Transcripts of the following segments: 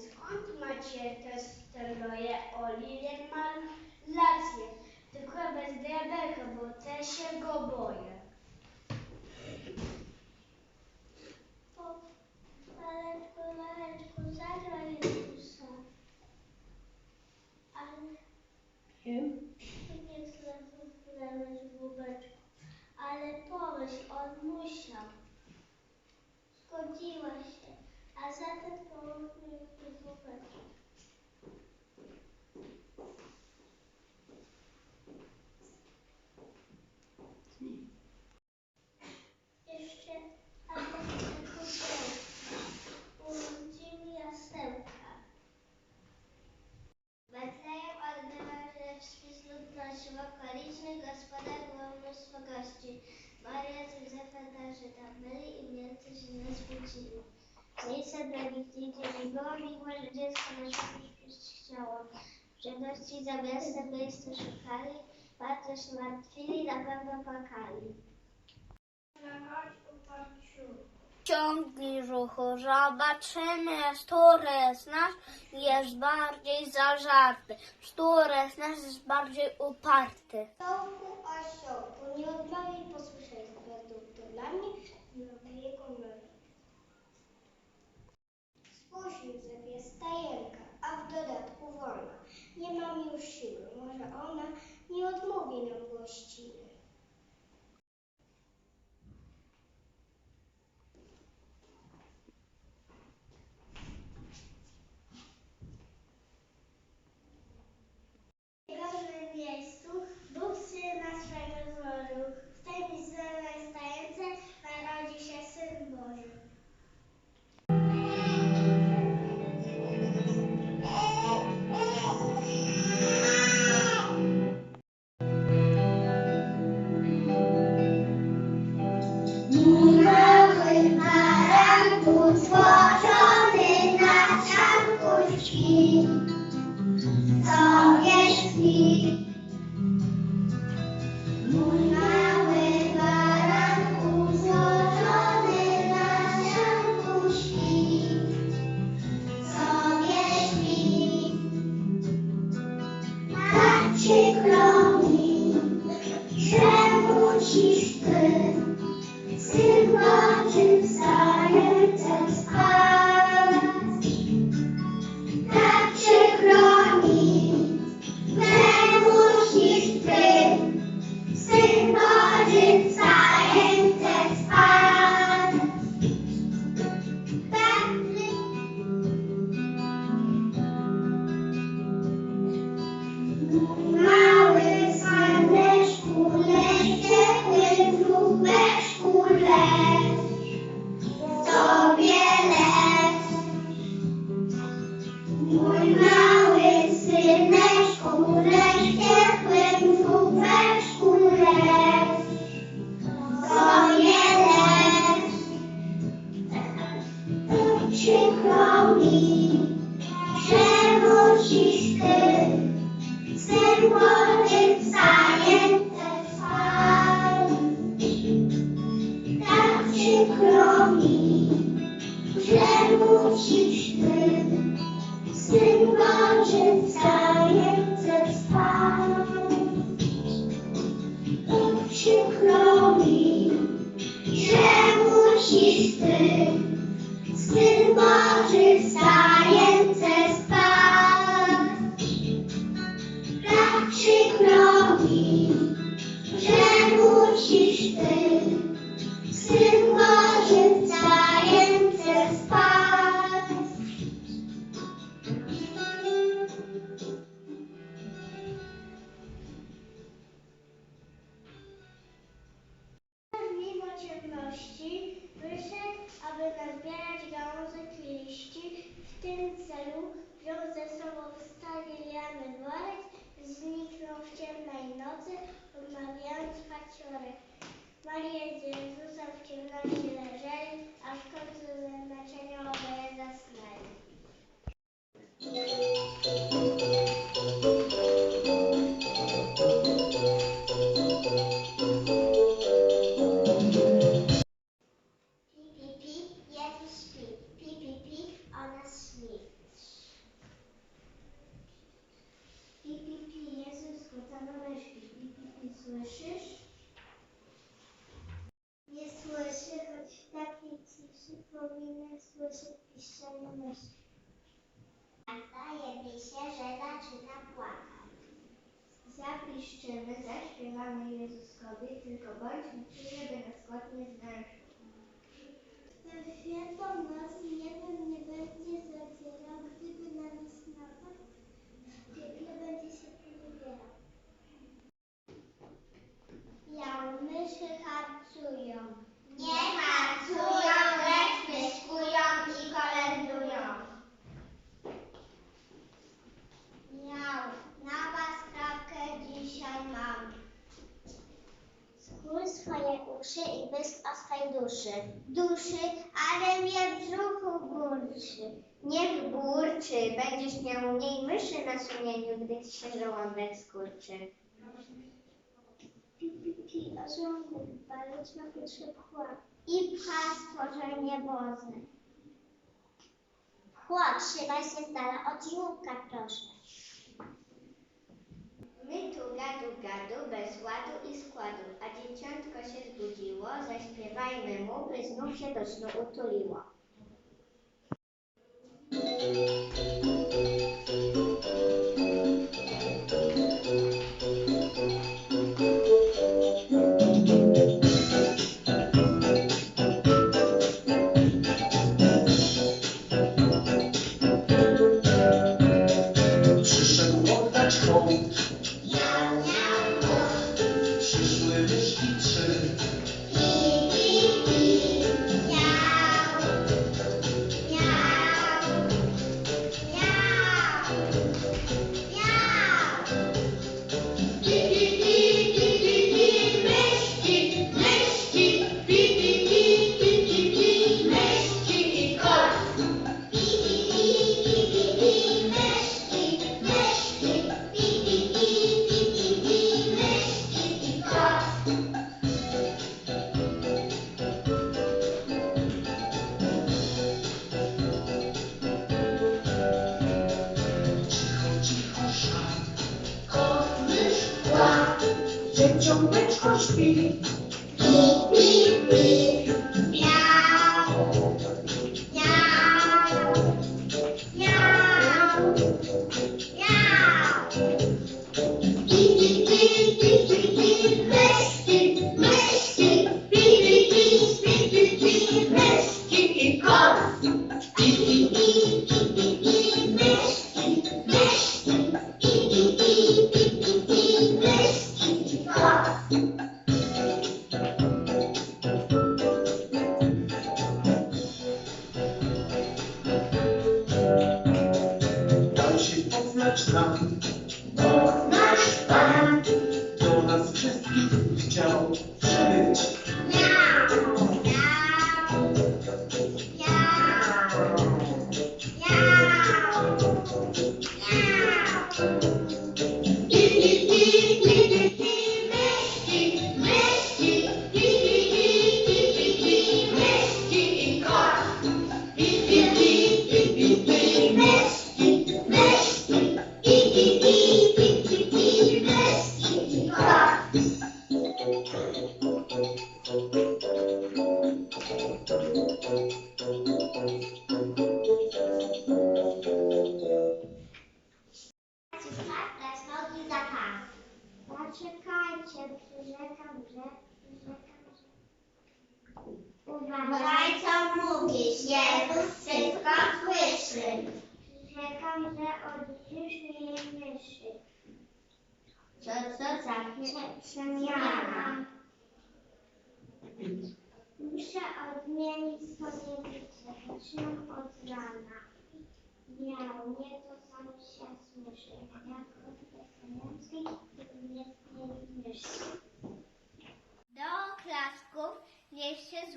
skąd macie te stroje? Oliwier ma rację, tylko bez diabełka, bo też się go boję. Maleczku, maleczku, zagraj Jezusa. Ale nie chcę zlewać bubeczku. Ale pomyśl, on musiał. Zgodziła się, a zatem połóżmy bubeczku. Jeszcze Adaś urodzimy jasełka. Betlejem odbywał się wspis ludności w okolicznych gospodach było mnóstwo gości. Maria z Józefem także tam byli i wielcy się nie zbudzili. Miejsce dla nich nigdzie nie było, mimo że dziecko na świat przyjść chciało. W ciemności za miastem miejsce szukali, bardzo się martwili, na pewno płakali. Ciągnij ruchu, zobaczymy, który z nas jest bardziej zażarty, który z nas jest bardziej uparty. Osiołku, osiołku, nie odmawiaj posłuszeństwa to dla mnie nie. Spójrz, Józef, jest stajenka, a w dodatku wolna. Nie mam już siły, może ona nie odmówi nam gościny. ci broni, czemu ci wstyd? Paciorek. Maria z Jezusem w ciemności leżeli, aż w końcu ze zmęczenia oboje zasnęli. Powinien słyszeć piszczenie myśli. Zdaje mi się, że zaczyna płakać. Zapiszczymy, zaśpiewamy Jezuskowi, tylko bądźmy czujni, by nas głos nie zmęczył. W świętą noc niebem nie będzie zacierał, gdyby na nas napadł, piekle będzie się poniewierał. Jałmyszy harcują. Nie harcują, lecz myskują i kolędują. Miał, na was krawkę dzisiaj mam. Skór swoje uszy i błysk o swej duszy. Duszy, ale mnie w brzuchu burczy. Niech burczy, będziesz miał mniej myszy na sumieniu, gdy ci się żołądek skurczy. Pi, pi, pi, orzełku, baleć na futrze pchła. I pcha stworzenie bozne. Pchła, trzymaj się z dala od żółka, proszę. My tu gadu gadu, bez ładu i składu, a dzieciątko się zbudziło, najmä vôbec novšia notoriva. Do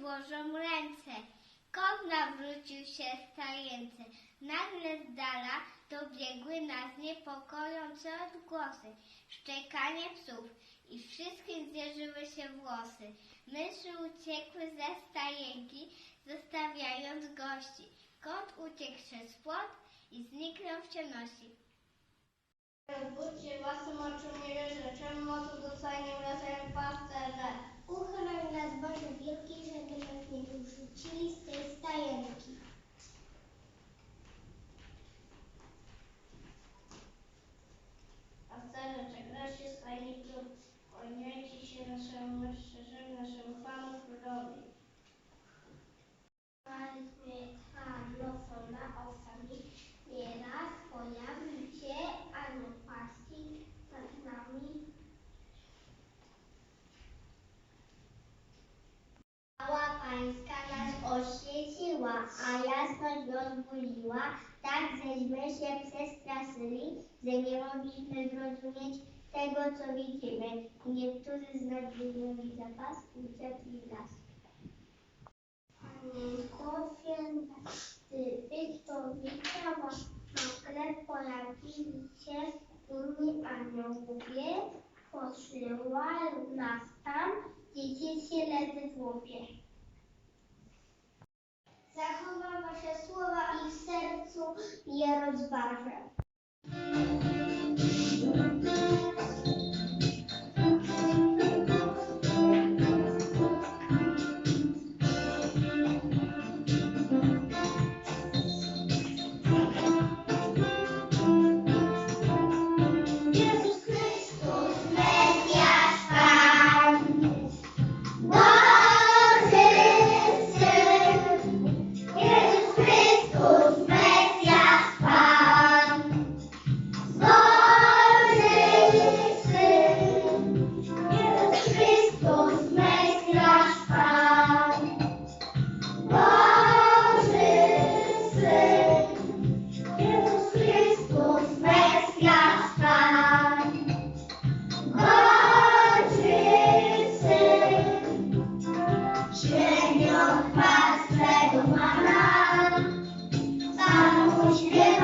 złożą ręce. Kot nawrócił się stajence. Nagle z dala dobiegły nas niepokojące odgłosy. Szczekanie psów i wszystkim zjeżyły się włosy. Myszy uciekły ze stajenki, zostawiając gości. Kot uciekł przez płot i zniknął w ciemności. Budźcie własnym oczom nie wierzę, czemu mocu dostaje nie wracają pasterze. Uchroń nas Boże wielki, żeby nas nie wyrzucili z tej stajenki. Pasterze, czekacie stajniku, kłaniajcie się naszemu szczerze, naszemu żeśmy się przestraszyli, że nie mogliśmy zrozumieć tego, co widzimy. Niektórzy z nas wyjęli zapas, uciekli w las. Byś to widziała, nagle pojawili się inni aniołowie, posyłają nas tam, gdzie dzieci leży w. Zachowam wasze słowa i w sercu je rozważę. Pan swego Pana, Panu śpiewajmy,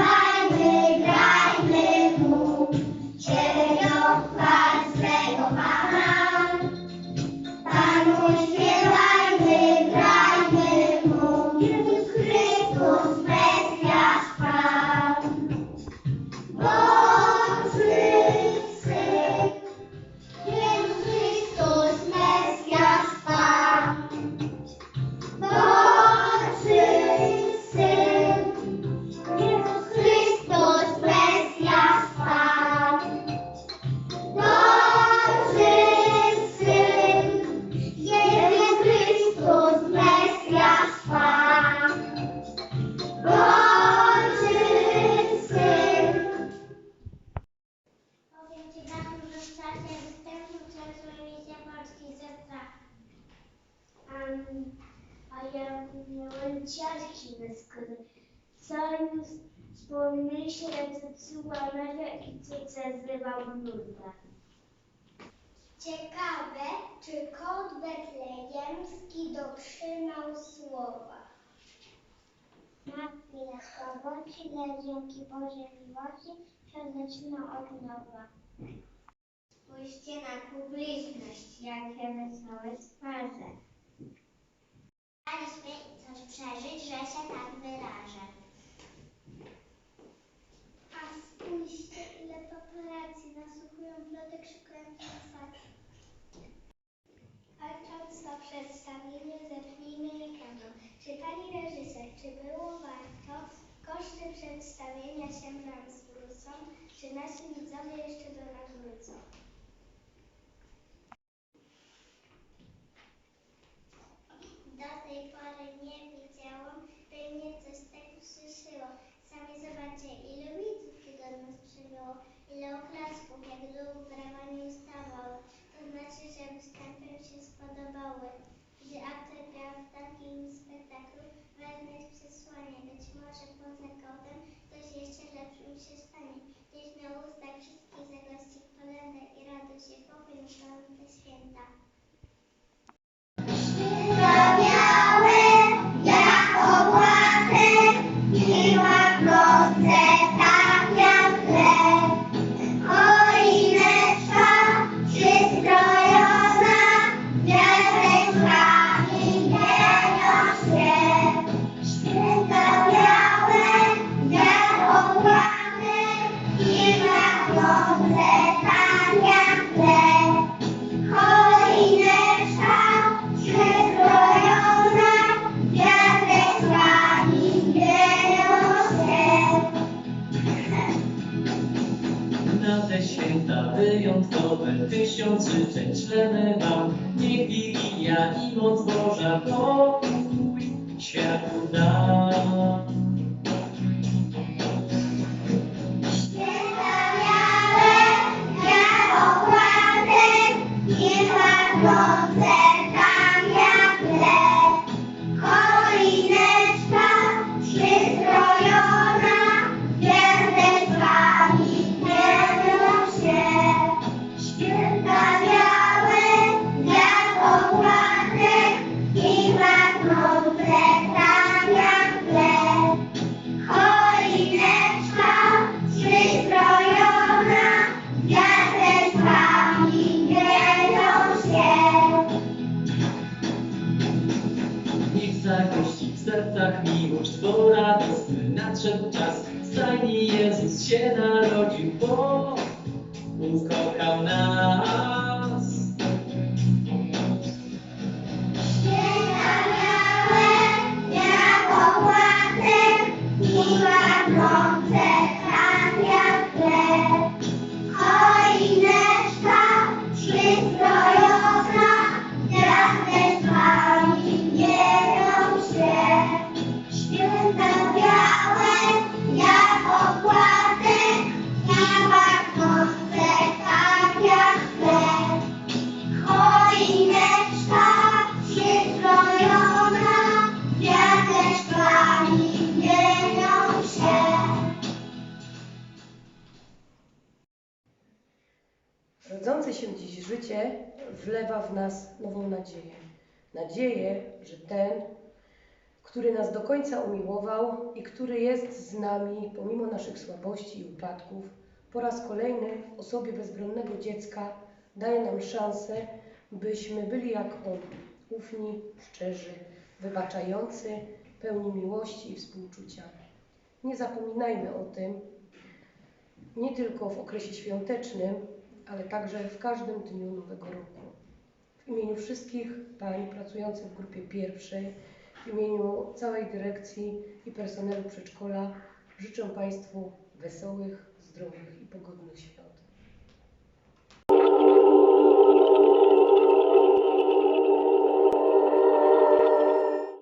nudna. Ciekawe, czy kot betlejemski dotrzymał słowa. Chwilę słabości, lecz dzięki Bożej miłości zaczyna od nowa. Spójrzcie na publiczność, jakie wesołe twarze. Daliśmy coś przeżyć, że się tak wyrażę spójrzcie, ile paparazzi nasłuchują plotek szukając zasad. Kończąc to przedstawienie, zerknijmy reklamą. Czy pani reżyser, czy było warto? Koszty przedstawienia się nam zwrócą? Czy nasi widzowie jeszcze do nas wrócą? I moc Boża pokój. Nadszedł czas. Stajni Jezus się narodził, bo ukochał nas. Nas nową nadzieję. Nadzieję, że ten, który nas do końca umiłował i który jest z nami pomimo naszych słabości i upadków, po raz kolejny w osobie bezbronnego dziecka daje nam szansę, byśmy byli jak On, ufni, szczerzy, wybaczający, pełni miłości i współczucia. Nie zapominajmy o tym, nie tylko w okresie świątecznym, ale także w każdym dniu Nowego Roku. W imieniu wszystkich pań pracujących w grupie pierwszej, w imieniu całej dyrekcji i personelu przedszkola życzę Państwu wesołych, zdrowych i pogodnych świąt.